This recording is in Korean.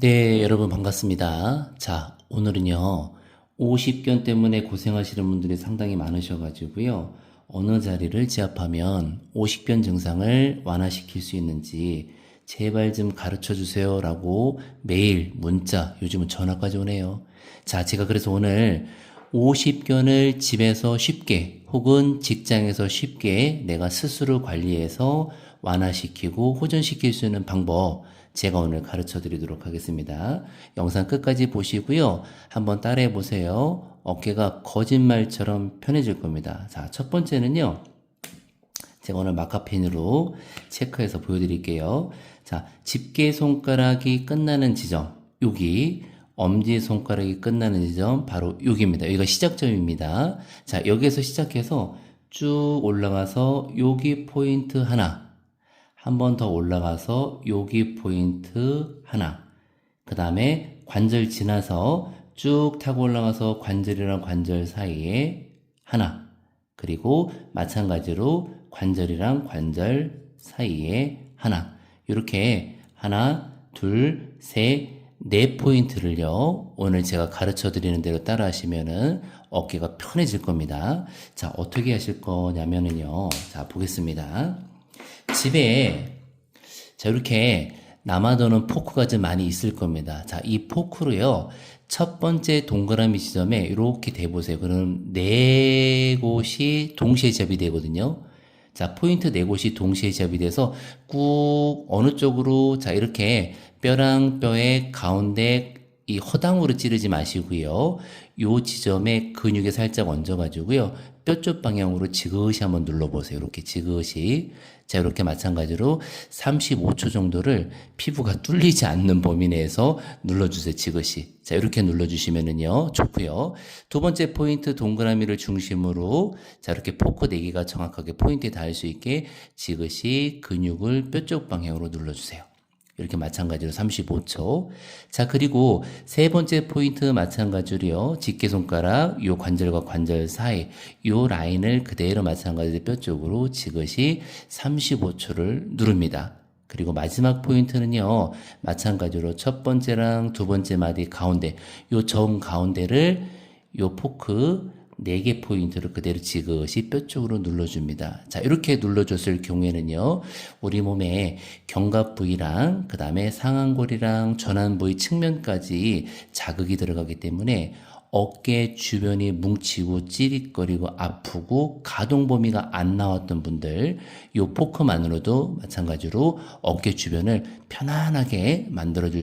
네, 여러분 반갑습니다. 자, 오늘은요, 50견 때문에 고생하시는 분들이 상당히 많으셔가지고요, 어느 자리를 지압하면 50견 증상을 완화시킬 수 있는지 제발 좀 가르쳐 주세요 라고 메일, 문자, 요즘은 전화까지 오네요. 자, 제가 그래서 오늘 50견을 집에서 쉽게 혹은 직장에서 쉽게 내가 스스로 관리해서 완화시키고 호전시킬 수 있는 방법 제가 오늘 가르쳐 드리도록 하겠습니다. 영상 끝까지 보시고요. 한번 따라해 보세요. 어깨가 거짓말처럼 편해질 겁니다. 자, 첫 번째는요. 제가 오늘 마카펜으로 체크해서 보여드릴게요. 자, 집게 손가락이 끝나는 지점, 여기 엄지 손가락이 끝나는 지점 바로 여기입니다. 여기가 시작점입니다. 자, 여기에서 시작해서 쭉 올라가서 여기 포인트 하나, 한 번 더 올라가서 여기 포인트 하나, 그 다음에 관절 지나서 쭉 타고 올라가서 관절이랑 관절 사이에 하나, 그리고 마찬가지로 관절이랑 관절 사이에 하나. 이렇게 하나, 둘, 셋, 네 포인트를요. 오늘 제가 가르쳐 드리는 대로 따라 하시면은 어깨가 편해질 겁니다. 자, 어떻게 하실 거냐면은요. 자, 보겠습니다. 집에 자, 이렇게 남아도는 포크가 좀 많이 있을 겁니다. 자, 이 포크로요. 첫 번째 동그라미 지점에 이렇게 대보세요. 그럼 네 곳이 동시에 지압이 되거든요. 자, 포인트 네 곳이 동시에 지압이 돼서 꾹 어느 쪽으로 자, 이렇게 뼈랑 뼈의 가운데 이 허당으로 찌르지 마시고요. 요 지점에 근육에 살짝 얹어가지고요. 뼈쪽 방향으로 지그시 한번 눌러보세요. 이렇게 지그시. 자, 이렇게 마찬가지로 35초 정도를 피부가 뚫리지 않는 범위 내에서 눌러주세요. 지그시. 자, 이렇게 눌러주시면은요. 좋고요. 두 번째 포인트 동그라미를 중심으로 자, 이렇게 포크 4개가 정확하게 포인트에 닿을 수 있게 지그시 근육을 뼈쪽 방향으로 눌러주세요. 이렇게 마찬가지로 35초. 자, 그리고 세 번째 포인트 마찬가지로요. 집게 손가락, 요 관절과 관절 사이, 요 라인을 그대로 마찬가지로 뼈 쪽으로 지그시 35초를 누릅니다. 그리고 마지막 포인트는요. 마찬가지로 첫 번째랑 두 번째 마디 가운데, 요정 가운데를 요 포크 4개 포인트를 그대로 지그시 뼈 쪽으로 눌러줍니다. 자, 이렇게 눌러줬을 경우에는요, 우리 몸에 견갑 부위랑, 그 다음에 상안골이랑 전완 부위 측면까지 자극이 들어가기 때문에 어깨 주변이 뭉치고 찌릿거리고 아프고 가동 범위가 안 나왔던 분들, 요 포크만으로도 마찬가지로 어깨 주변을 편안하게 만들어 줄